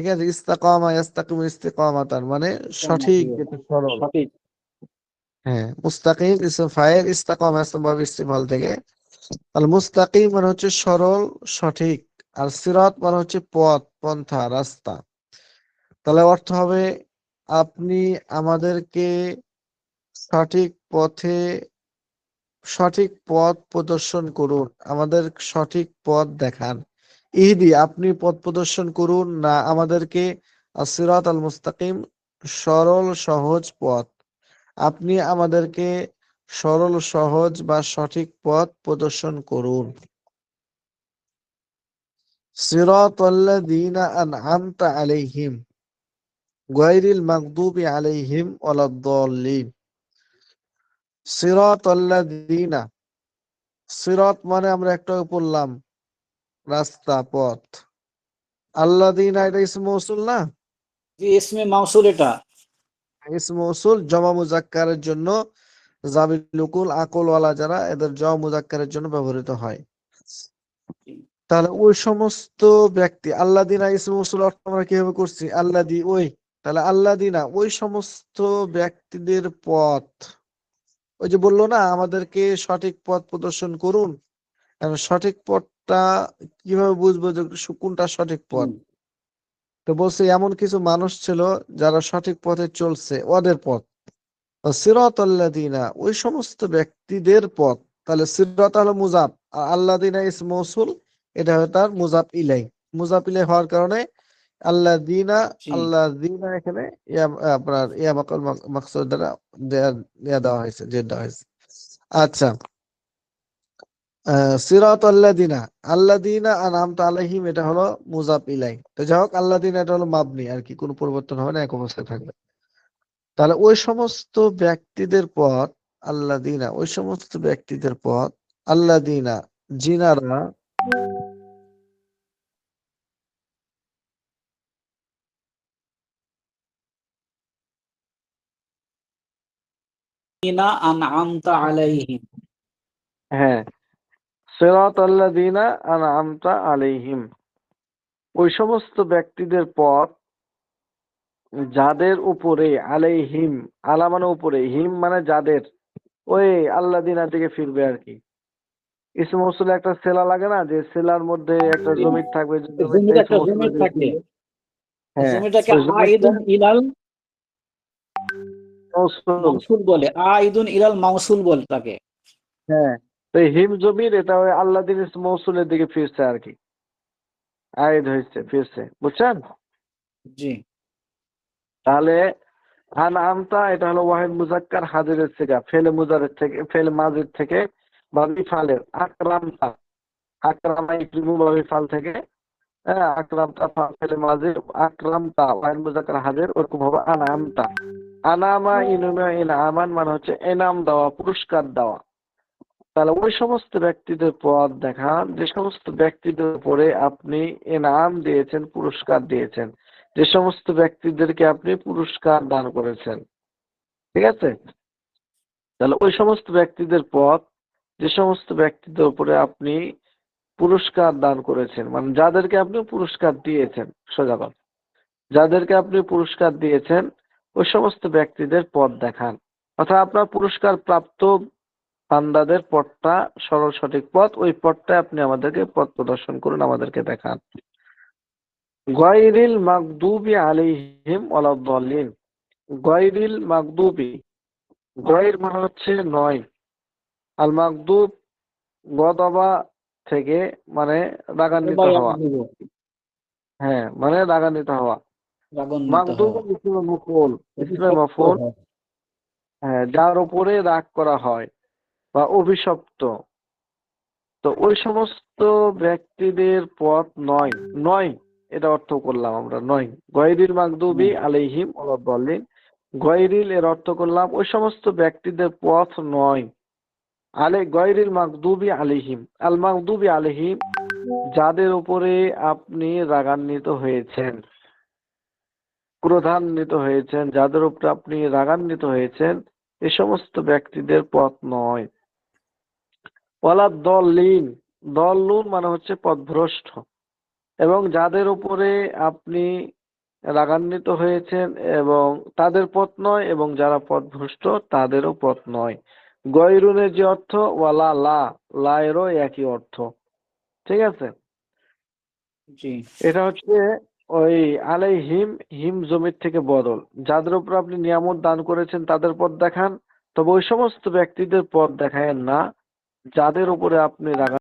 ঠিক আছে? ইস্তাকামা ইয়াস্তাকিমু ইস্তিকামাতান মানে সঠিক যেটা সরল। সঠিক। হ্যাঁ মুস্তাকিম ইসম ফাইল ইস্তাকামা ইসম ভাব ইস্তিফাল থেকে। আল মুস্তাকিম মানে হচ্ছে সরল সঠিক। আর সিরাত মানে হচ্ছে পথ পন্থা রাস্তা। তাহলে অর্থ হবে আপনি আমাদেরকে সঠিক পথে সঠিক পথ প্রদর্শন করুন আমাদের সঠিক পথ দেখান। ইহদি, আপনি পথ প্রদর্শন করুন। না, আমাদেরকে আসিরাত আল মুস্তাকিম, সরল, সহজ পথ। আপনি আমাদেরকে সরল, সহজ বা সঠিক পথ প্রদর্শন করুন। সিরাত আলাইহিম আলাইহিম সিরাত সিরাত মানে আমরা একটা পড়লাম রাস্তা পথ। আল্লাযীনা এটা ইসমে মৌসুল না? জি ইসমে মাউসুল এটা। ইসমে মৌসুল জমা মুজাক্কারের জন্য জামিলুকুল আকলওয়ালা যারা এদের জমা মুজাক্কারের জন্য ব্যবহৃত হয়। তাহলে ওই সমস্ত ব্যক্তি আল্লাদিনা ইসমে মৌসুল অর্থ আমরা কীভাবে করছি? আল্লাদি ওই তাহলে আল্লাদিনা ওই সমস্ত ব্যক্তিদের পথ। ওই যে বলল না আমাদেরকে সঠিক পথ প্রদর্শন করুন। সঠিক পথটা কীভাবে বুঝব যে কোনটা সঠিক পথ? তো বলছে এমন কিছু মানুষ ছিল যারা সঠিক পথে চলছে ওদের পথ। ওই সমস্ত ব্যক্তিদের পথ। তাহলে সিরাত হলো মুজাব আর আল্লাদিনা ইস মৌসুল এটা হয় তার মুজাব ইলাই। মুজাব ইলাই হওয়ার কারণে আল্লাদিনা। আল্লাদিনা এখানে ইয়া আপনার ইয়া মাকাল মাকসুদ দ্বারা দেয়া দেওয়া হয়েছে যে দেওয়া হয়েছে। আচ্ছা। সিরাত আল্লাদিনা আল্লাদিনা আনআমতা আলাইহিম এটা হলো মুজাব ইলাই তো যাই হোক আল্লাদিনা এটা হলো মাবনি আর কি কোনো পরিবর্তন হবে না এক অবস্থায় থাকবে। তাহলে ওই সমস্ত ব্যক্তিদের পথ আল্লাদিনা ওই সমস্ত ব্যক্তিদের পথ আল্লাদিনা জিনারা আন'আমতা আলাইহিম। হ্যাঁ। সিরাত আল্লাদিনা আনআমতা আলাইহিম। ওই সমস্ত ব্যক্তিদের পথ যাদের উপরে আলাইহিম আলা মানে উপরে হিম মানে যাদের ওই আল্লাদিনা থেকে ফিরবে আর কি। ইসমে একটা সেলা লাগে না যে সেলার মধ্যে একটা জি। জমির থাকবে। হ্যাঁ আইদুন ইলাল মাউসুল বলে তাকে। হ্যাঁ। তো হিম জমির এটা ওই আল্লাদিন ইসমে মৌসুলের দিকে ফিরছে আর কি। আয়েদ হয়েছে ফিরছে বুঝছেন? জি। তাহলে আন আমতা এটা হলো ওয়াহিদ মুজাক্কার হাজিরের থেকে ফেলে মুজারের থেকে ফেলে মাজির থেকে বা বিফালের আকরামতা আকরামা ইকরিমু বা বিফাল থেকে হ্যাঁ আকরামতা ফা- ফেলে মাজির আকরামতা ওয়াহিদ মুজাক্কার হাজির ওরকম হবে আনামতা। আনামা ইনুমা ইনআমান মানে হচ্ছে এনাম দেওয়া পুরস্কার দেওয়া। তাহলে ওই সমস্ত ব্যক্তিদের পথ দেখান যে সমস্ত ব্যক্তিদের উপরে আপনি এনাম দিয়েছেন, পুরস্কার দিয়েছেন, যে সমস্ত ব্যক্তিদেরকে আপনি পুরস্কার দান করেছেন, ঠিক আছে? তাহলে ওই সমস্ত ব্যক্তিদের পথ, যে সমস্ত ব্যক্তিদের উপরে আপনি পুরস্কার দান করেছেন মানে যাদেরকে আপনি পুরস্কার দিয়েছেন, সোজা যাদেরকে আপনি পুরস্কার দিয়েছেন, ওই সমস্ত ব্যক্তিদের পথ দেখান, অর্থাৎ আপনার পুরস্কার প্রাপ্ত বান্দাদের পথটা সরল সঠিক পথ। ওই পথটা আপনি আমাদেরকে পথ প্রদর্শন করুন আমাদেরকে দেখান। গয়রিল মাগদুবি আলাইহিম ওয়ালাদ-দাল্লিন গয়রিল মাগদুবি। গয়র মানে হচ্ছে নয়। আল মাগদুব গদবা থেকে মানে রাগান্বিত হওয়া। হ্যাঁ মানে রাগান্বিত হওয়া। মাগদুব ইসমে মফউল ইসমে মফউল হ্যাঁ যার উপরে রাগ করা হয়। বা অভিশপ্ত। তো ওই সমস্ত ব্যক্তিদের পথ নয়। নয় এটা অর্থ করলাম আমরা নয়। গয়রিল মাগদুবি আলাইহিম ওয়ালাদ-দাল্লিন। গয়রিল এর অর্থ করলাম ওই সমস্ত ব্যক্তিদের পথ নয়। আলে গয়রিল মাগদুবি আলাইহিম। আল মাগদুবি আলাইহিম যাদের উপরে আপনি রাগান্বিত হয়েছেন। ক্রোধান্বিত হয়েছেন যাদের উপরে আপনি রাগান্বিত হয়েছেন এ সমস্ত ব্যক্তিদের পথ নয়। ওয়ালা দলিন দল্লুন মানে হচ্ছে পথভ্রষ্ট এবং যাদের উপরে আপনি রাগান্বিত হয়েছেন এবং তাদের পথ নয় এবং যারা পথভ্রষ্ট তাদেরও পথ নয়। গয়রুনের যে অর্থ ওয়ালা লা লা এরও একই অর্থ। ঠিক আছে? জি। এটা হচ্ছে ওই আলাই হিম হিম জমির থেকে বদল। যাদের উপর আপনি নিয়ামত দান করেছেন তাদের পথ দেখান। তবে ওই সমস্ত ব্যক্তিদের পথ দেখায়েন না। যাদের উপরে আপনি রাগা